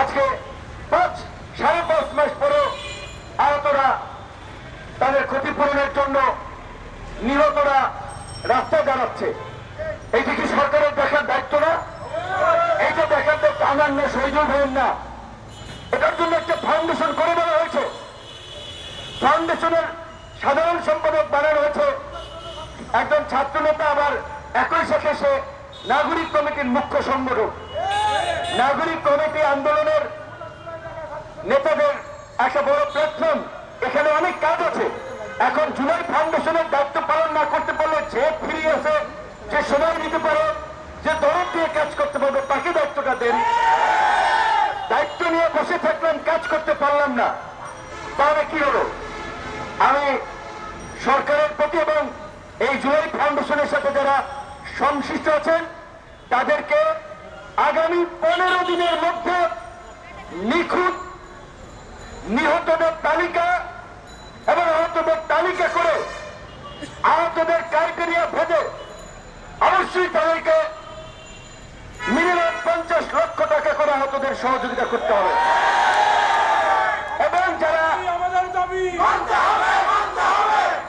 আজকে পাঁচ, সাড়ে পাঁচ মাস পরেও আহতরা তাদের ক্ষতিপূরণের জন্য নিহতরা রাস্তায় দাঁড়াচ্ছে। এইটা কি সরকারের দেখার দায়িত্ব না? এইটা দেখার দায়িত্ব আমার না শহীদুল ভাইয়ের না। এটার জন্য একটা ফাউন্ডেশন করে দেওয়া হয়েছে। ফাউন্ডেশনের সাধারণ সম্পাদক বানানো হয়েছে। একজন ছাত্র নেতা আবার একই সাথে সে নাগরিক কমিটির মুখ্য সংগঠক নাগরিক কমিটি আন্দোলনের নেতাদের একটা বড় প্ল্যাটফর্ম এখানে অনেক কাজ আছে। এখন জুলাই ফাউন্ডেশনের দায়িত্ব পালন না করতে পারলে যে ফ্রি আছে যে সময় দিতে পারে, যে দরদ দিয়ে কাজ করতে পারবে, তাকে দায়িত্বটা দেন। দায়িত্ব নিয়ে বসে থাকলাম, কাজ করতে পারলাম না। তাহলে কি হলো? আমি সরকারের প্রতি এবং এই জুলাই ফাউন্ডেশনের সাথে যারা সংশ্লিষ্ট আছেন, তাদেরকে আগামী পনেরো দিনের মধ্যে নিখুঁত নিহতদের তালিকা এবং আহতদের তালিকা করে আহতদের ক্রাইটেরিয়া ভেদে অবশ্যই তাদেরকে মিনিমাম পঞ্চাশ লক্ষ টাকা করে আহতদের সহযোগিতা করতে